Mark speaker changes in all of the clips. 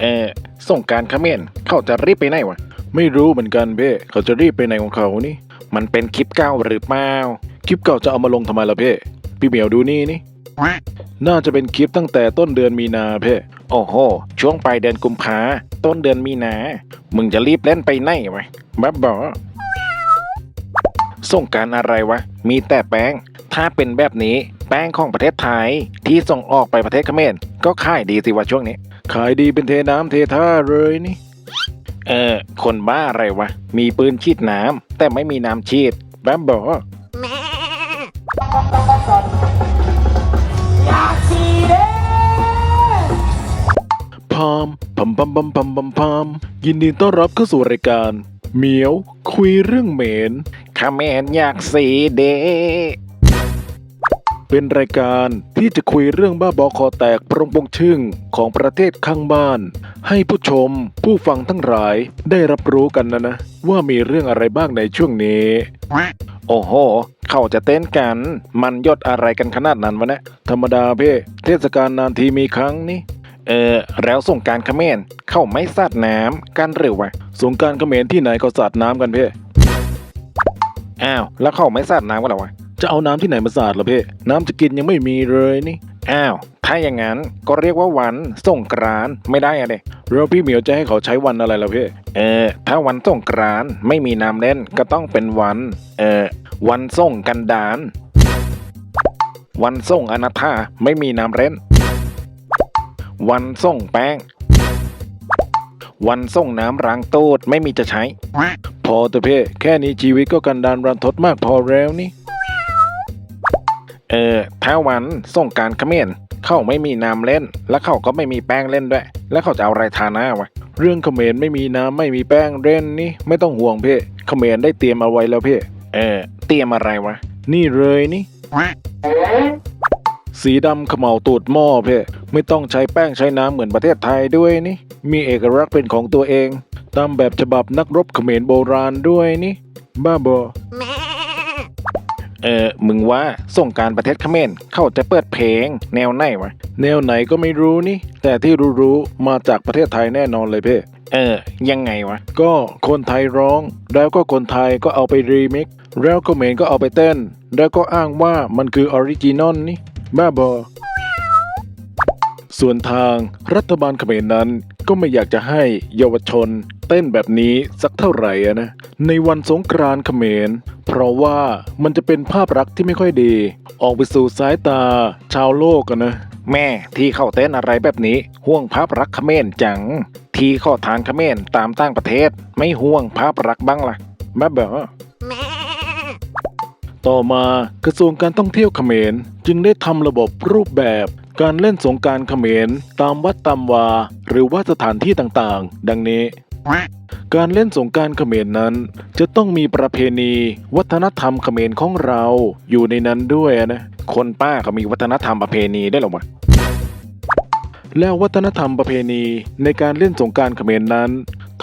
Speaker 1: เออส่งการเขมรเขาจะรีบไปไหนวะ ไม่รู้เหมือนกันเพ่เขาจะรีบไปไหนของเขานี่ มันเป็นคลิปเก่าหรือเปล่า คลิปเก่าจะเอามาลงทำไมล่ะเพ่พี่เหมียวดูนี่นี่ น่าจะเป็นคลิปตั้งแต่ต้นเดือนมีนาเพ่โอ้โห ช่วงปลายเดือนกุมภาต้นเดือนมีนา มึงจะรีบเล่นไปไหนวะบ้าบอส่งการอะไรวะ มีแต่แป้ง ถ้าเป็นแบบนี้แป้งของประเทศไทยที่ส่งออกไปประเทศเขมรก็ขายดีสิวะช่วงนี้ ขายดีเป็นเทน้ำเทท่าเลยนี่ เออ คนบ้าอะไรวะ มีปืนฉีดน้ำแต่ไม่มีน้ำฉีดบ้าบอ
Speaker 2: อยากสีเด้
Speaker 1: พามพัมพัมพัมพัมพัมพัมยินดีต้อนรับเข้าสู่รายการเหมียว คุยเรื่องเหม็นขเมนอยากสีเด เป็นรายการที่จะคุยเรื่องบ้าบอคอแตกปรงปงชึ่งของประเทศข้างบ้าน ให้ผู้ชมผู้ฟังทั้งหลายได้รับรู้กันนะนะ ว่ามีเรื่องอะไรบ้างในช่วงนี้ โอ้โห เขาจะเต้นกัน มันยศอะไรกันขนาดนั้นวะเนี่ยธรรมดาเพ่เทศกาลนานทีมีครั้งนี่เออแล้วสงการเขมรเข้าไม่สาดน้ำกันหรือวะสงการเขมรที่ไหนก็สาดน้ำกันเพ่อ้าวแล้วเข้าไม่สาดน้ำกันหรอวะ จะเอาน้ำที่ไหนมาสาดล่ะเพ่น้ำจะกินยังไม่มีเลยนี่ อ้าว ถ้าอย่างนั้นก็เรียกว่าวันส่งกรานไม่ได้อะเดแล้วพี่เหมียวจะให้เขาใช้วันอะไรล่ะเพ่เออ ถ้าวันส่งกรานไม่มีน้ำเล่นก็ต้องเป็นวัน เออ วันส่งกันดาน วันส่งอนาถาไม่มีน้ำเล่น วันส่งแป้ง วันส่งน้ำล้างตูดไม่มีจะใช้ พอแต่เพ่แค่นี้ชีวิตก็กันดานรันทดมากพอแล้วนี่ เออถ้าวันส่งการเขมรเข้าไม่มีน้ำเล่น แล้วเขาก็ไม่มีแป้งเล่นด้วย แล้วเขาจะเอาอะไรทาหน้าวะเรื่องเขมรไม่มีน้ำไม่มีแป้งเล่นนี่ไม่ต้องห่วงเพ่เขมรได้เตรียมเอาไว้แล้วเพ่เออ เตรียมอะไรวะ นี่เลยนี่ สีดำเขม่าตูดหม้อเพ่ไม่ต้องใช้แป้งใช้น้ำเหมือนประเทศไทยด้วยนี่ มีเอกลักษณ์เป็นของตัวเอง ตามแบบฉบับนักรบเขมรโบราณด้วยนี่ บ้าบอ เออ มึงว่าส่งกรารประเทศเขมรเขาจะเปิดเพลง แนวไหนวะ แนวไหนก็ไม่รู้นี่ แต่ที่รู้ๆมาจากประเทศไทยแน่นอนเลยเพ่เออ ยังไงวะ ก็คนไทยร้อง แล้วก็คนไทยก็เอาไปรีมิกซ์แล้วเขมรก็เอาไปเต้น แล้วก็อ้างว่ามันคือออริจินอลนี่ บ้าบอ ส่วนทางรัฐบาลเขมรนั้นก็ไม่อยากจะให้เยาวชน เต้นแบบนี้สักเท่าไหร่อะนะ ในวันสงกรานต์เขมร เพราะว่ามันจะเป็นภาพลักษณ์ที่ไม่ค่อยดี ออกไปสู่สายตาชาวโลกอะนะ แม่ที่เข้าเต้นอะไรแบบนี้ ห่วงภาพลักษณ์เขมรจัง ที่เข้าทางเขมรตามต่างประเทศ ไม่ห่วงภาพลักษณ์บ้างล่ะบ้าบอต่อมากระทรวงการท่องเที่ยวเขมร จึงได้ทำระบบรูปแบบการเล่นสงกรารเขมร ตามวัดตามวา หรือว่าสถานที่ต่างๆ ดังนี้ การเล่นสงการเขมรนั้น จะต้องมีประเพณี วัฒนธรรมเขมรของเราอยู่ในนั้นด้วยนะ คนป้าก็มีวัฒนธรรมประเพณีได้วยเหรอวะแล้ววัฒนธรรมประเพณีในการเล่นสงการเขมรนั้น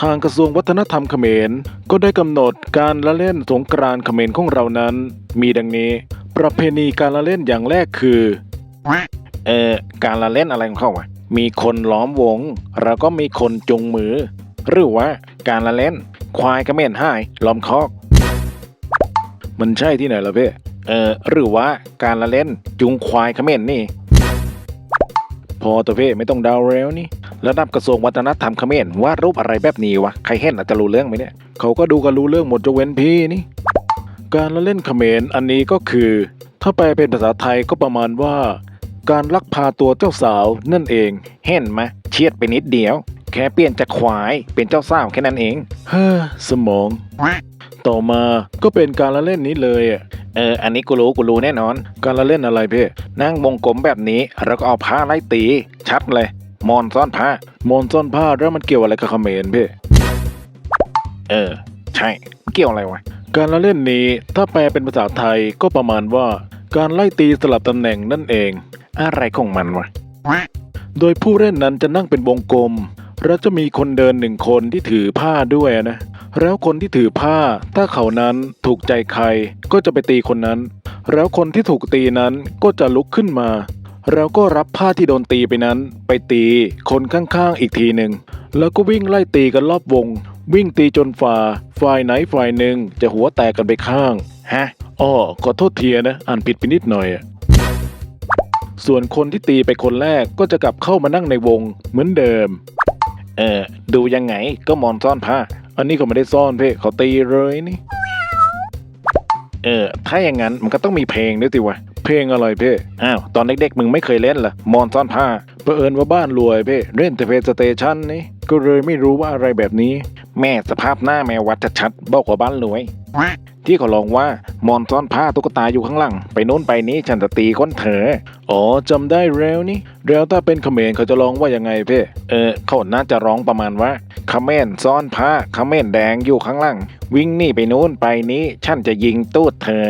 Speaker 1: ทางกระทรวงวัฒนธรรมเขมร ก็ได้กำหนดการละเล่นสงกรานเขมรของเรานั้น มีดังนี้ ประเพณีการละเล่นอย่างแรกคือเออการละเล่นอะไรของเขาวะมีคนล้อมวง แล้วก็มีคนจุงมือ หรือว่าการละเล่น ควายกระเม่นห้ายล้อมคอก มันใช่ที่ไหนล่ะเพ่เออหรือว่าการละเล่นจุงควายเขม่นนี่ พอตัวเพ่ไม่ต้องเดาวแล้วนี่ระดับกระทรวงวัฒนธรรมเขมรวาดรูปอะไรแบบนี้วะใครเห็นอาจจะรู้เรื่องไหมเนี่ยเขาก็ดูกันรู้เรื่องหมดยกเว้นพี่นี่ การละเล่นเขมรอันนี้ก็คือ ถ้าแปลเป็นภาษาไทยก็ประมาณว่า การลักพาตัวเจ้าสาวนั่นเอง เห็นไหมเชียดไปนิดเดียว แค่เปลี่ยนจากควายเป็นเจ้าสาวแค่นั้นเอง เฮ้อสมอง ต่อมาก็เป็นการละเล่นนี้เลยอะเออ อันนี้กูรู้กูรู้แน่นอน การละเล่นอะไรเพ่นั่งวงกลมแบบนี้แล้วก็เอาผ้าไล่ตี ชัดเลยมอนซ่อนผ้ามอนซ่อนผ้าแล้วมันเกี่ยวอะไรกับเขมรเพ่เออ ใช่ เกี่ยวอะไรวะ การละเล่นนี้ถ้าแปลเป็นภาษาไทยก็ประมาณว่า การไล่ตีสลับตำแหน่งนั่นเอง อะไรของมันวะ โดยผู้เล่นนั้นจะนั่งเป็นวงกลม แล้วจะมีคนเดินหนึ่งคนที่ถือผ้าด้วยนะ แล้วคนที่ถือผ้า ถ้าเขานั้นถูกใจใคร ก็จะไปตีคนนั้น แล้วคนที่ถูกตีนั้นก็จะลุกขึ้นมาเราก็รับผ้าที่โดนตีไปนั้น ไปตีคนข้างๆอีกทีหนึ่ง แล้วก็วิ่งไล่ตีกันรอบวง วิ่งตีจนฝ่า ฝ่ายไหนฝ่ายหนึ่งจะหัวแตกกันไปข้าง ฮะอ้อขอโทษเทียนะ อ่านผิดไปนิดหน่อยส่วนคนที่ตีไปคนแรกก็จะกลับเข้ามานั่งในวงเหมือนเดิม เออ ดูยังไงก็มอนซ่อนผ้า อันนี้เขาไม่ได้ซ่อนเพ่เขาตีเลยนี่ เออ ถ้าอย่างนั้นมันก็ต้องมีเพลงด้วยสิวะ เพลงอะไรเพ่อ้าว ตอนเด็กๆมึงไม่เคยเล่นเหรอมอนซ่อนผ้าเผอิญว่าบ้านรวยเพ่เล่นแต่เพลสเตชันนี่ ก็เลยไม่รู้ว่าอะไรแบบนี้ แม่สภาพหน้าแมววัดชัดๆบอกว่าบ้านรวย ที่เขาลองว่ามอนซ่อนผ้าตุ๊กตาอยู่ข้างหลัง ไปโน้นไปนี้ฉันจะตีก้นเถออ๋อจำได้แล้วนี่แล้วถ้าเป็นขเขมรเขาจะร้องว่ายังไงเพ่เออเขาน่าจะร้องประมาณว่าขเขมรซ่อนผ้าขเขมรแดงอยู่ข้างหลัง วิ่งนี่ไปโน้นไปนี้ฉันจะยิงตูดเธอ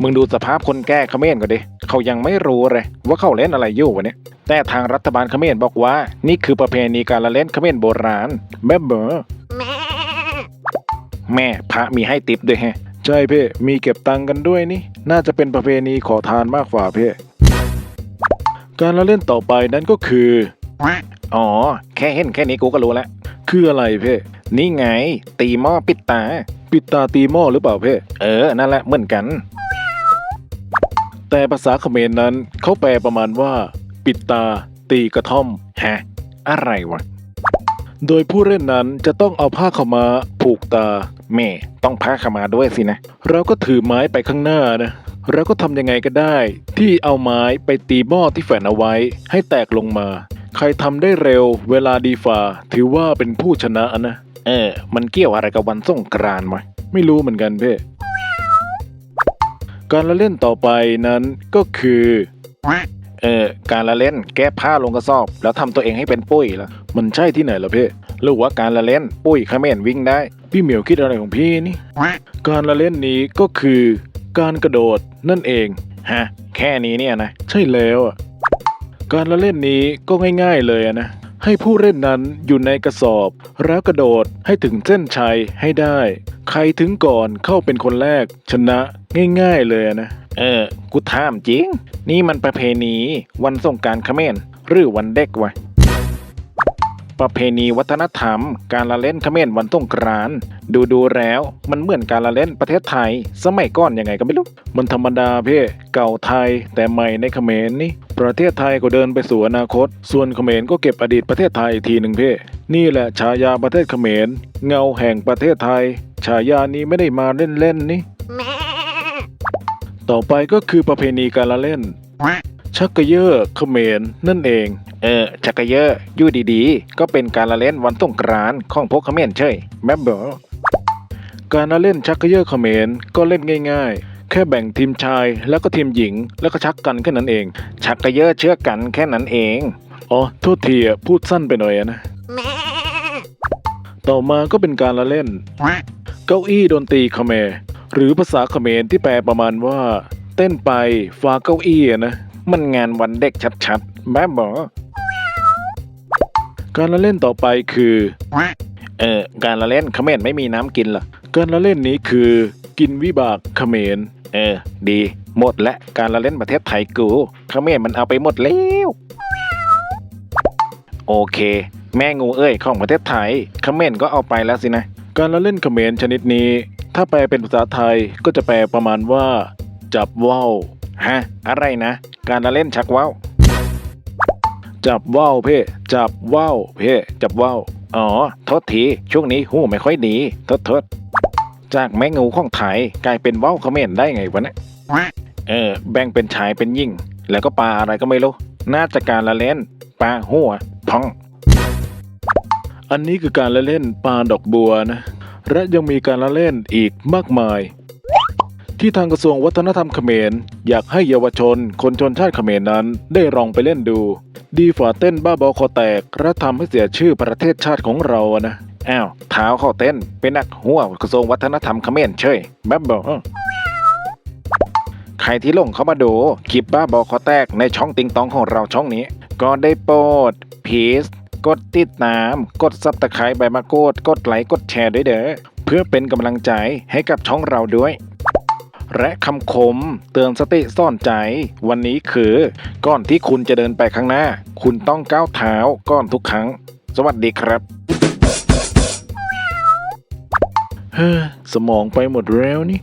Speaker 1: มึงดูสภาพคนแก้เขมรก่อนดิเขายังไม่รู้เลยว่าเขาเล่นอะไรอยู่วะเนี่ยแต่ทางรัฐบาลเขมรบอกว่า นี่คือประเพณีการละเล่นเขมรโบราณแม่เบอ แม่พระมีให้ติปด้วยแฮะ ใช่เพ่มีเก็บตังค์กันด้วยนี่ น่าจะเป็นประเพณีขอทานมากกว่าเพ่การละเล่นต่อไปนั้นก็คือ อ๋อ แค่เห็นแค่นี้กูก็รู้แล้ว คืออะไรเพ่นี่ไง ตีหม้อปิดตา ปิดตาตีหม้อหรือเปล่าเพ่เออ นั่นแหละเหมือนกัน แต่ภาษาเขมรนั้นเขาแปลประมาณว่า ปิดตา ตีกระท่อมฮะอะไรวะโดยผู้เล่นนั้นจะต้องเอาผ้าขาวมาผูกตา แม่ต้องผ้าขมาด้วยสินะ เราก็ถือไม้ไปข้างหน้านะ เราก็ทำยังไงก็ได้ ที่เอาไม้ไปตีหม้อที่แฝนเอาไว้ ให้แตกลงมา ใครทำได้เร็ว เวลาดีฝ่า ถือว่าเป็นผู้ชนะนะ เออ มันเกี่ยวอะไรกับวันสงกรานต์ไหมไม่รู้เหมือนกันเพ่การละเล่นต่อไปนั้นก็คือ เออการละเล่นแก้ผ้าลงกระสอบ แล้วทำตัวเองให้เป็นปุ้ยละมันใช่ที่ไหนล่ะเพ่ หรือว่าการละเล่นปุ้ยเขมรวิ่งได้ พี่เหมียวคิดอะไรของพี่นี่ การละเล่นนี้ก็คือการกระโดดนั่นเองฮะแค่นี้เนี่ยนะ ใช่แล้วอะการละเล่นนี้ก็ง่าย ๆเลยอะนะ ให้ผู้เล่นนั้นอยู่ในกระสอบ แล้วกระโดดให้ถึงเส้นชัยให้ได้ ใครถึงก่อนเข้าเป็นคนแรก ชนะง่าย ๆเลยอะนะ เออ กูถามจริง นี่มันประเพณี วันสงกรารเขมรหรือวันเด็กวะ ประเพณีวัฒนธรรม การละเล่นเขมรวันสงกรานดูดูแล้ว มันเหมือนการละเล่นประเทศไทย สมัยก่อนยังไงก็ไม่รู้ มันธรรมดาเพ่เก่าไทยแต่ใหม่ในเขมรนี่ประเทศไทยก็เดินไปสู่อนาคต ส่วนเขมรก็เก็บอดีตประเทศไทยอีกทีหนึ่งเพ่นี่แหละฉายาประเทศเขมร เงาแห่งประเทศไทย ฉายานี้ไม่ได้มาเล่นๆนี่ต่อไปก็คือประเพณีการละเล่น ชักกระเยอะเขมรนั่นเอง เออชักกะเยอะยู่ดีๆ ก็เป็นการละเล่นวันสงกรานของพวกเขมรเฉยแม่เบอการละเล่นชักกะเยอะเขมรก็เล่นง่าย ๆ แค่แบ่งทีมชายแล้วก็ทีมหญิง แล้วก็ชักกันแค่นั้นเอง ชักกะเยอะเชื่อกันแค่นั้นเอง อ๋อโทษทีพูดสั้นไปหน่อยนะ ต่อมาก็เป็นการละเล่น เก้าอี้ดนตรีเขมรหรือภาษาเขมรที่แปลประมาณว่า เต้นไปฟ้าเก้าอี้นะ มันงานวันเด็กชัดๆแม่บอก การละเล่นต่อไปคือ เออการละเล่นเขมรไม่มีน้ำกินล่ะการละเล่นนี้คือ กินวิบากเขมร เออ ดี หมดและการละเล่นประเทศไทยกูเขมรมันเอาไปหมดแล้วโอเค แม่งูเอ้ยของประเทศไทยเขมรก็เอาไปแล้วสินะ การละเล่นเขมรชนิดนี้ ถ้าแปลเป็นภาษาไทยก็จะแปลประมาณว่า จับว่าวฮะ อะไรนะ การละเล่นชักว่าว จับว่าวเพ่จับว่าวเพ่จับว่าวอ๋อทษที ช่วงนี้หูไม่ค่อยดีทษทษจากแมงูของไทยกลายเป็นว่าวเขมรได้ไงวะเนี่ยเออ แบ่งเป็นชายเป็นยิ่ง แล้วก็ปลาอะไรก็ไม่รู้ น่าจะการละเล่นปลาหัวพอง อันนี้คือการละเล่นปลาดอกบัวนะ และยังมีการละเล่นอีกมากมาย ที่ทางกระทรวงวัฒนธรรมเขมร อยากให้เยาวชน คนชนชาติเขมรนั้นได้ลองไปเล่นดู ดีฝ่าเต้นบ้าบอคอแตกและทำให้เสียชื่อประเทศชาติของเรานะอ้าวเท้าเข้าเต้น เป็นนักหัวกระทรวงวัฒนธรรมเขมรเฉยแบบบอใครที่ลงเข้ามาดูคลิปบ้าบอคอแตกในช่องติงตองของเราช่องนี้ ก็ได้โปรดพีสกดติดตาม กดซับตะไคร้ใบมะกรูดกดไลค์กดแชร์ด้วยเด้อเพื่อเป็นกำลังใจให้กับช่องเราด้วย และคำคมเตือนสติซ่อนใจ วันนี้คือ ก่อนที่คุณจะเดินไปข้างหน้า คุณต้องก้าวเท้าก่อนทุกครั้ง สวัสดีครับเฮ้อสมองไปหมดแล้วนี่